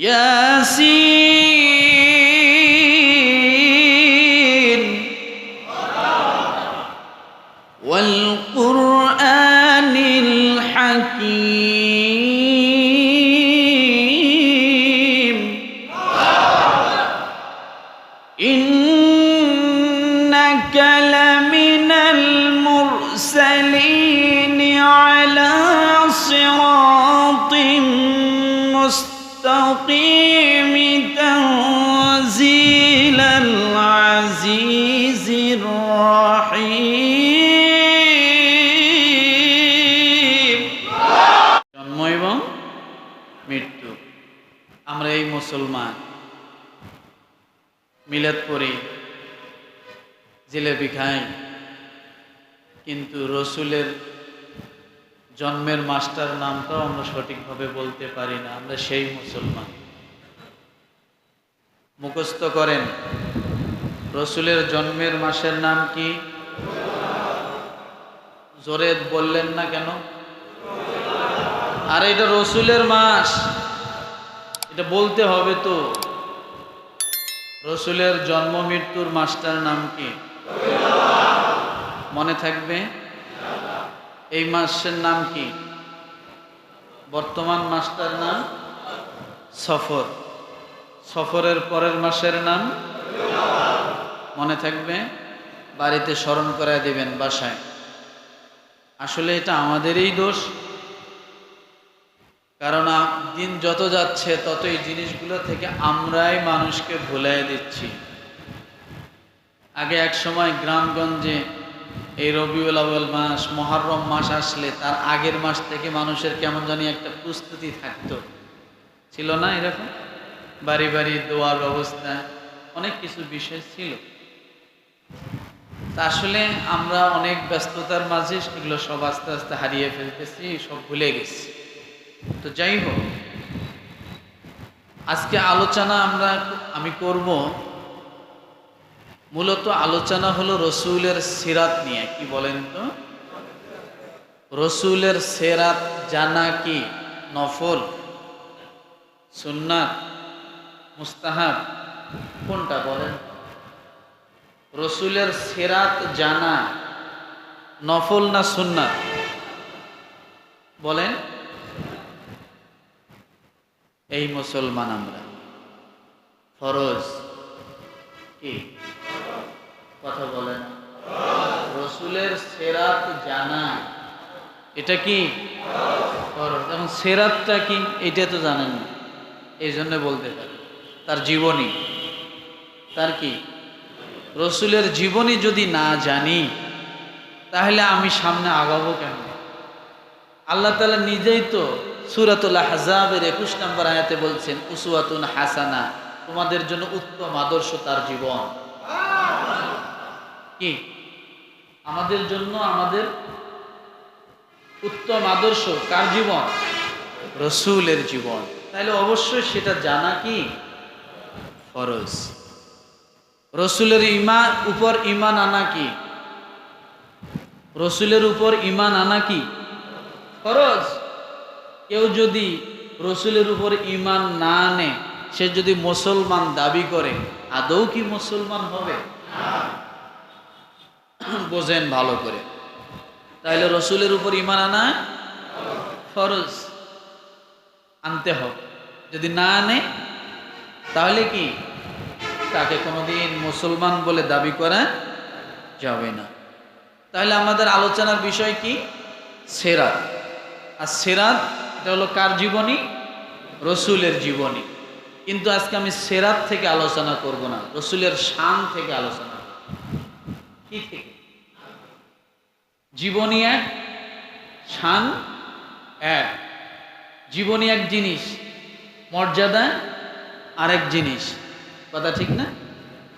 ياسين. مستقيم تنزيل العزيز الرحيم জন্ম এবং মৃত্যু আমরা এই মুসলমান মিলাদ পড়ি জিলেবি খাই কিন্তু রসুলের জন্মের মাস্টার নামটাও আমরা সঠিকভাবে বলতে পারি না আমরা সেই মুসলমান মুখস্থ করেন। রসুলের জন্মের মাসের নাম কি? জোরে বললেন না কেন? আর এটা রসুলের মাস। এটা বলতে হবে তো। রসুলের জন্ম মৃত্যুর মাসটার নাম কি? মনে থাকবে? এই মাসের নাম কি? বর্তমান মাসটার নাম সফর। সফরের পরের মাসের নাম? মনে থাকবে? বাড়িতে স্মরণ করায় দিবেন বাসায়। আসলে এটা আমাদেরই দোষ। কারণ দিন যত যাচ্ছে তত এই জিনিসগুলো থেকে আমরাই মানুষকে ভুলাই দিচ্ছি। আগে এক সময় গ্রামগঞ্জে এই রবিউল আউয়াল মাস, মহরম মাস আসলে, তার আগের মাস থেকে মানুষের কেমন জানি একটা প্রস্তুতি থাকতো। ছিল না এরকম? বাড়ি বাড়ি দোয়ার ব্যবস্থা, অনেক কিছু বিষয় ছিল। তা আসলে আমরা অনেক ব্যস্ততার মাঝে এগুলো সব আস্তে আস্তে হারিয়ে ফেলতেছি, সব ভুলে গেছি। তো যাই হোক, আজকে আলোচনা আমরা আমি করব মূলত আলোচনা হলো রসুলের সিরাত নিয়ে, কি বলেন তো? রসুলের সেরাত জানা কি? নফল? সুন্নাত? মুস্তাহাব, কোনটা বলেন? রসুলের সেরাত জানা নফল না সুন্নাত বলেন। এই মুসলমান আমরা। ফরজ। কি? কথা বলেন। রসুলের সেরাত জানা। এটা কি? ফরজ। এবং সেরাতটা কি? এটা তো জানেন না। এই জন্য বলতে পারি। তার জীবনী। তার কি? রসুলের জীবনী যদি না জানি, তাহলে আমি সামনে আগাবো কেন? আল্লাহ তালা নিজেই তো সুরাতুল হাজাবের একুশ নম্বর আয়াতে বলছেন উসুয়াতুন হাসানা, তোমাদের জন্য উত্তম আদর্শ তার জীবন। কি? আমাদের জন্য আমাদের উত্তম আদর্শ কার জীবন? রসুলের জীবন। তাহলে অবশ্যই সেটা জানা কি? ফরজ। রসুলের ইমান উপর ইমান আনা কি? রসুলের উপর ইমান আনা কি? ফরজ। কেউ যদি রসুলের উপর ইমান না আনে, সে যদি মুসলমান দাবি করে, আদৌ কি মুসলমান হবে? বোঝেন ভালো করে। তাহলে রসুলের উপর ইমান আনা ফরজ। আনতে হবে। যদি না আনে তাহলে কি? তাকে কোনোদিন মুসলমান বলে দাবি করা যাবে না। তাহলে আমাদের আলোচনার বিষয় কি? সেরাত। আর সেরাত, এটা হলো কার জীবনী? রসুলের জীবনী। কিন্তু আজকে আমি সেরাত থেকে আলোচনা করব না, রসুলের শান থেকে আলোচনা। কি থেকে? জীবনী এক, শান এক। জীবনী এক জিনিস, মর্যাদা আরেক জিনিস। কথা ঠিক না?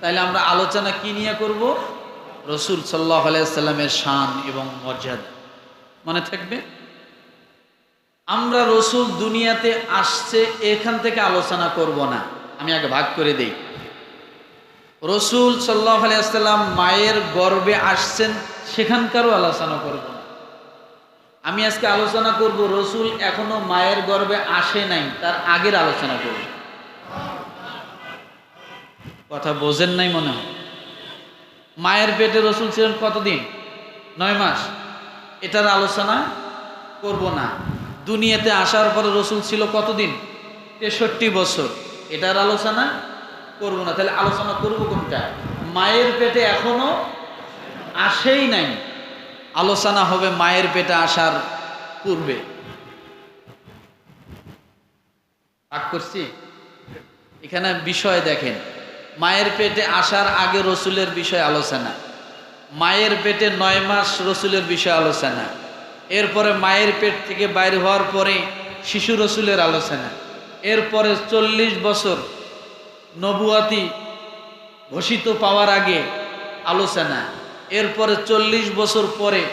তাহলে আমরা আলোচনা কি নিয়ে করব? রসুল সাল্লাহ আলাইসাল্লামের শান এবং মর্যাদা। মনে থাকবে? আমরা রসুল দুনিয়াতে আসছে, এখান থেকে আলোচনা করব না। আমি আগে ভাগ করে দেই। রসুল সাল্লাহ আলাইসাল্লাম মায়ের গর্বে আসছেন, সেখানকারও আলোচনা করব না। আমি আজকে আলোচনা করব, রসুল এখনও মায়ের গর্বে আসে নাই, তার আগের আলোচনা করব। কথা বোঝেন নাই মনে হয়। মায়ের পেটে রসুল ছিলেন কতদিন? নয় মাস। এটার আলোচনা করব না। দুনিয়াতে আসার পরে রসুল ছিল কতদিন? তেষট্টি বছর। এটার আলোচনা করব না। তাহলে আলোচনা করব কোনটা? মায়ের পেটে এখনও আসেই নাই। আলোচনা হবে মায়ের পেটে আসার পূর্বে। পাক করছি? এখানে বিষয় দেখেন। মায়ের পেটে আসার আগে রসুলের বিষয় আলোচনা। মায়ের পেটে নয় মাস রসুলের বিষয় আলোচনা। এরপরে মায়ের পেট থেকে বাইর হওয়ার পরে শিশু রসুলের আলোচনা। এরপরে চল্লিশ বছর নবুয়াতি ঘোষিত পাওয়ার আগে আলোচনা। এরপরে চল্লিশ বছর পরে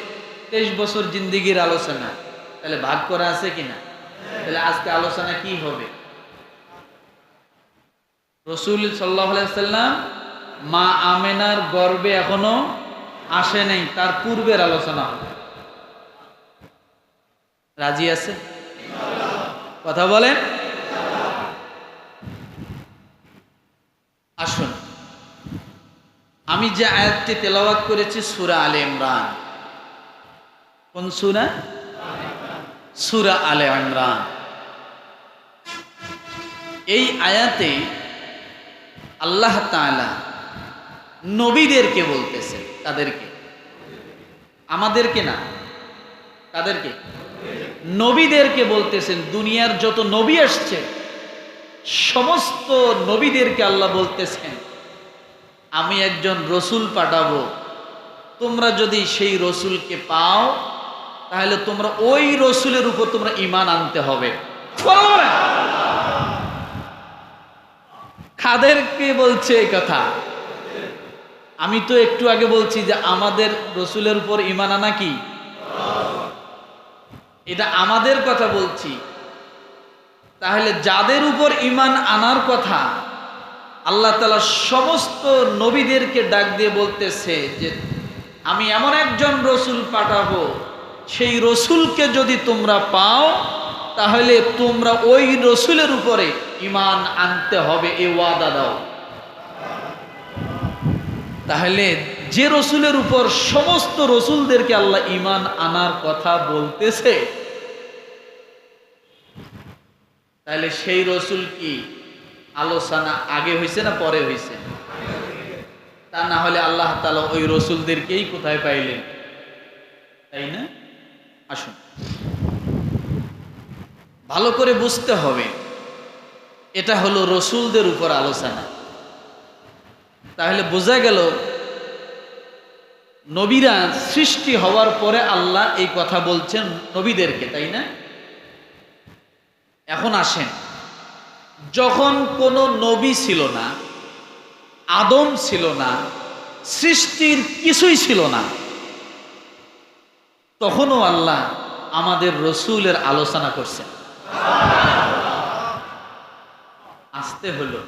তেইশ বছর জিন্দিগির আলোচনা। তাহলে ভাগ করা আছে কিনা? তাহলে আজকে আলোচনা কি হবে? রসুল সাল্লাহ সাল্লাম মা আমেনার গর্বে এখনও আসে নাই, তার পূর্বের আলোচনা রাজি আছে? কথা বলেন? আসুন। আমি যে আয়াতটি তেলাওয়াত করেছি, সুরা আলে ইমরান। কোন সুরা? সুরা আলে ইমরান। এই আয়াতে আল্লাহ তাআলা নবীদেরকে বলতেছেন, তাদেরকে। আমাদেরকে না, তাদেরকে। নবীদেরকে বলতেছেন, দুনিয়ার যত নবী আসছে, সমস্ত নবীদেরকে আল্লাহ বলতেছেন, আমি একজন রসুল পাঠাবো। তোমরা যদি সেই রসুলকে পাও, তাহলে তোমরা ওই রসুলের উপর তোমরা ইমান আনতে হবে। কাদেরকে বলছে এই কথা। আমি তো একটু আগে বলছি যে আমাদের রসুলের উপর ইমান আনা কি? এটা আমাদের কথা বলছি। তাহলে যাদের উপর ইমান আনার কথা, আল্লাহ তালা সমস্ত নবীদেরকে ডাক দিয়ে বলতেছে যে, আমি এমন একজন রসুল পাঠাবো, সেই রসুলকে যদি তোমরা পাও, তাহলে তোমরা ওই রসুলের উপরে ইমান আনতে হবে, এ ওয়াদা দাও। তাহলে যে রসুলের উপর সমস্ত রসুলদেরকে আল্লাহ ইমান আনার কথা বলতেছে, তাহলে সেই রসুল কি? আলোচনা আগে হয়েছে না পরে হয়েছে তা না হলে আল্লাহ তালা ওই রসুলদেরকেই কোথায় পাইলেন? তাই না? আসুন। ভালো করে বুঝতে হবে। এটা হলো রসুলদের উপর আলোচনা। তাহলে বোঝা গেল, নবীরা সৃষ্টি হওয়ার পরে আল্লাহ এই কথা বলছেন নবীদেরকে, তাই না? এখন আসেন। যখন কোনো নবী ছিল না, আদম ছিল না, সৃষ্টির কিছুই ছিল না, তখনও আল্লাহ আমাদের রসুলের আলোচনা করছেন। আসতে হলো।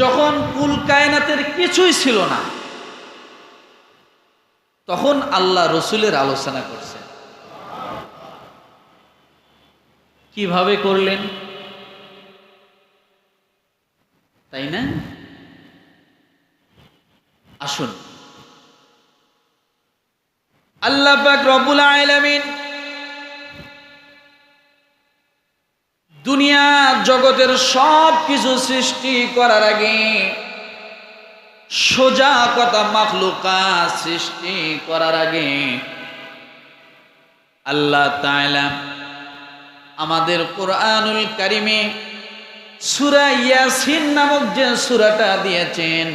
যখন কুল কায়নাতের কিছুই ছিল না, তখন আল্লাহ রসুলের আলোচনা করছেন। কীভাবে করলেন? তাই না? আসুন। আল্লাহ পাক রব্বুল আলামিন দুনিয়া জগতের সব কিছু সৃষ্টি করার আগে সোজা কথা মাখলুকা সৃষ্টি করার আগে আল্লাহ তাআলা আমাদের কোরআনুল কারিমে সুরা ইয়াসিন নামক যে সুরাটা দিয়েছেন,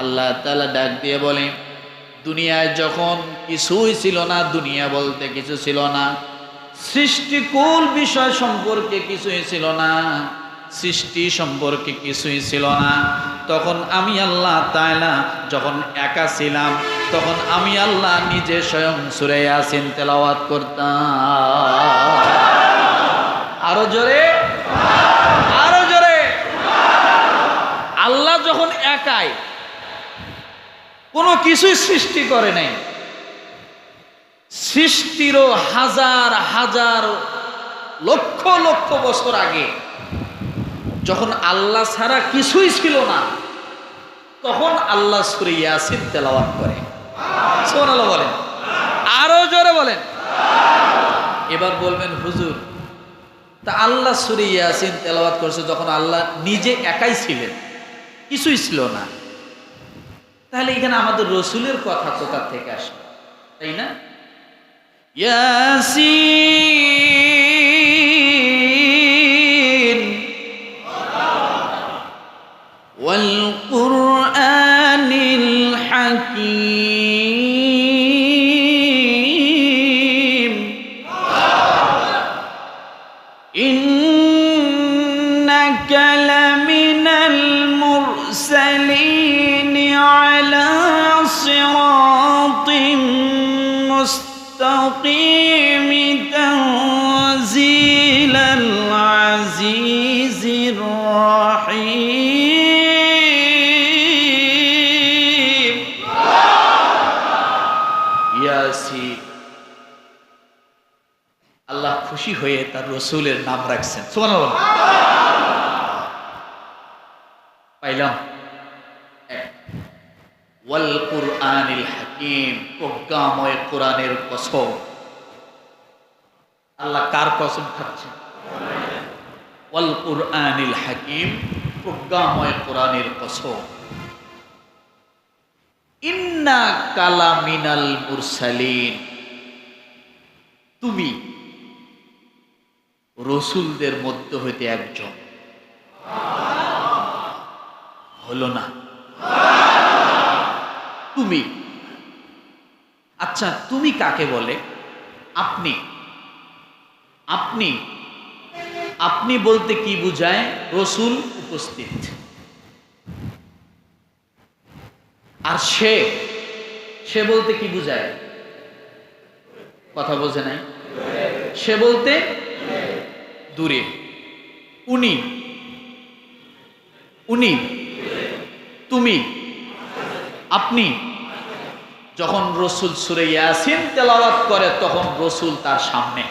আল্লাহ তাআলা ডাক দিয়ে বলে, দুনিয়ায় যখন কিছুই ছিল না, দুনিয়া বলতে কিছু ছিল না সৃষ্টিকুল বিষয় সম্পর্কে কিছুই ছিল না, সৃষ্টি সম্পর্কে কিছুই ছিল না। তখন আমি আল্লাহ তাই তাইলা যখন একা ছিলাম, তখন আমি আল্লাহ নিজে স্বয়ং সুরে আসিন তেলাওয়াত করতাম। আরও জোরে? আরও জোরে? আল্লাহ যখন একাই, কোনো কিছুই সৃষ্টি করে নাই। সৃষ্টিরও হাজার হাজার, লক্ষ লক্ষ বছর আগে যখন আল্লাহ ছাড়া কিছুই ছিল না, তখন আল্লাহ সুরে ইয়াসিন তেলাওয়াত করে। সোনাল্লাহ বলেন। আরও জোরে বলেন। এবার বলবেন, হুজুর, তা আল্লাহ সুরে ইয়াসিন তেলাওয়াত করেছে যখন আল্লাহ নিজে একাই ছিলেন, কিছুই ছিল না। তাহলে এখানে আমাদের রসুলের কথা কোথা থেকে আসবে তাই না? ইয়াসিন العزيز الرحيم ইয়াসিন আল্লাহ খুশি হয়ে তার রসুলের নাম রাখছেন সুবহানাল্লাহ পাইলাম এক। ওয়াল কুরআনিল হাকিম প্রজ্ঞাময় কোরআনের কসম আল্লাহ কার কসম খাচ্ছেন ওয়াল কুরআনিল হাকিম প্রজ্ঞাময় কোরআনের কসম। ইন্না কালামিনাল মুরসালিন। তুমি রসুলদের মধ্য হইতে একজন। হলো না। তুমি। আচ্ছা তুমি কাকে বলে? আপনি। আপনি আপনি বলতে কি বুঝায়? রসুল উপস্থিত। আর সে সে বলতে কি বুঝায়? কথা বোঝে নাই? সে বলতে দূরে। উনি উনি, তুমি, আপনি, যখন রসুল সুরে ইয়াসিন তেলাওয়াত করে, তখন রসুল তার সামনে।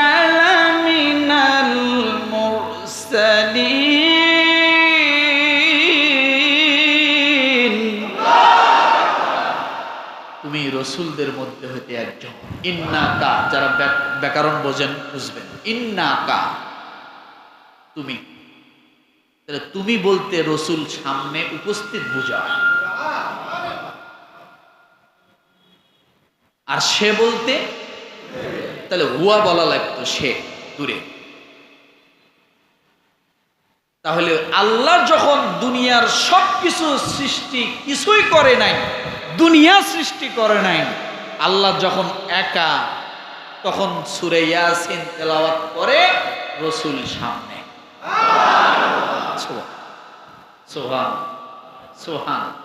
লামিনাল মুরসালিন। তুমি রসুলদের মধ্যে হইতে একজন। ইন্নাকা, যারা ব্যাক- ব্যাকরণ বোঝেন, বুঝবেন। ইন্নাকা, তুমি। তুমি বলতে রসুল সামনে উপস্থিত বুঝায় আর সে বলতে তাহলে হুয়া বলা লাগতো সে, দূরে। তাহলে আল্লাহ যখন দুনিয়ার সব কিছু সৃষ্টি কিছুই করে নাই, দুনিয়া সৃষ্টি করে নাই, আল্লাহ যখন একা, তখন সুরে ইয়াসিন তেলাওয়াত করে রসুল সামনে। সোহান সোহান সোহান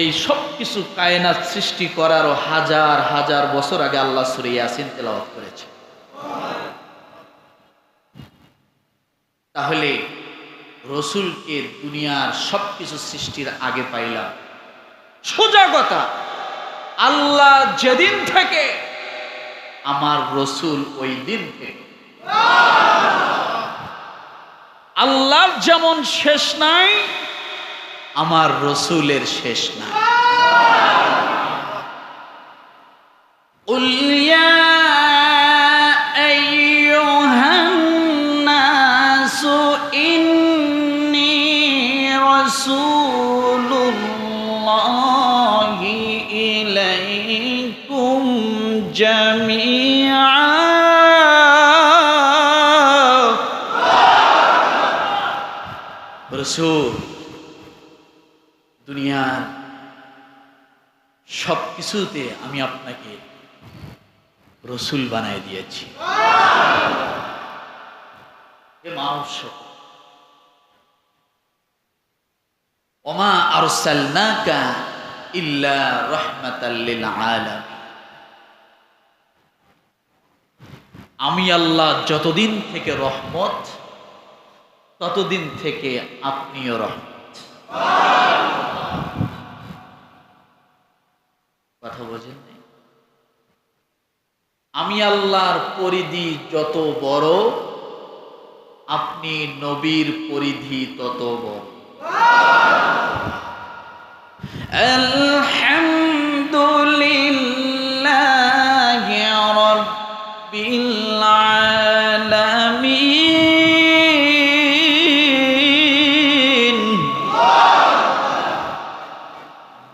এই সব কিছু কায়নাত সৃষ্টি করারও হাজার হাজার বছর আগে আল্লাহ সুরে ইয়াসিন তেলাওয়াত করেছে। তাহলে রসুলকে দুনিয়ার সব কিছু সৃষ্টির আগে পাইলাম। সোজা কথা, আল্লাহ যেদিন থেকে আমার রসুল ওই দিন থেকে। আল্লাহর যেমন শেষ নাই আমার রসুলের শেষ নাই। قل কিছুতে আমি আপনাকে রসুল বানাই দিয়েছি। ওমা আরসালনাকা ইল্লা রাহমাতাল লিল আলামিন। আমি আল্লাহ যতদিন থেকে রহমত, ততদিন থেকে আপনিও রহমত। কথা বোঝেন আমি আল্লাহর পরিধি যত বড় আপনি নবীর পরিধি তত বড়।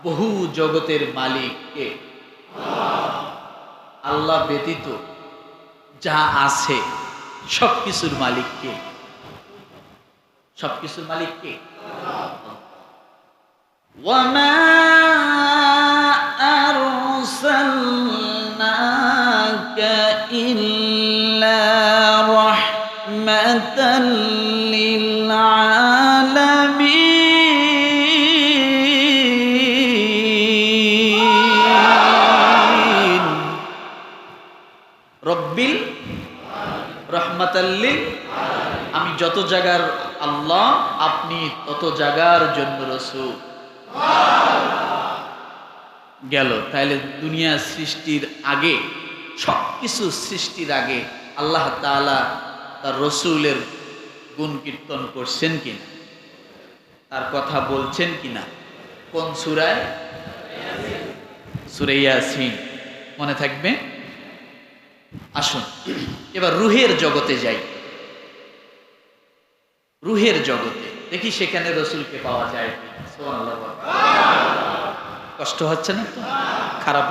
বহু জগতের মালিক আল্লাহ ব্যতীত যা আছে সব কিছুর মালিককে সব কিছুর মালিক কে? যত জায়গার আল্লাহ, আপনি তত জায়গার জন্য রসুল। গেল তাহলে দুনিয়া সৃষ্টির আগে সব কিছু সৃষ্টির আগে আল্লাহ তাআলা তার রসুলের গুণ কীর্তন করছেন কিনা? তার কথা বলছেন কিনা? কোন সুরায়? সুরাইয়াসিন মনে থাকবে? আসুন, এবার রুহের জগতে যাই। রুহের জগতে। দেখি সেখানে রসুলকে পাওয়া যায়। কষ্ট হচ্ছে না তো? খারাপ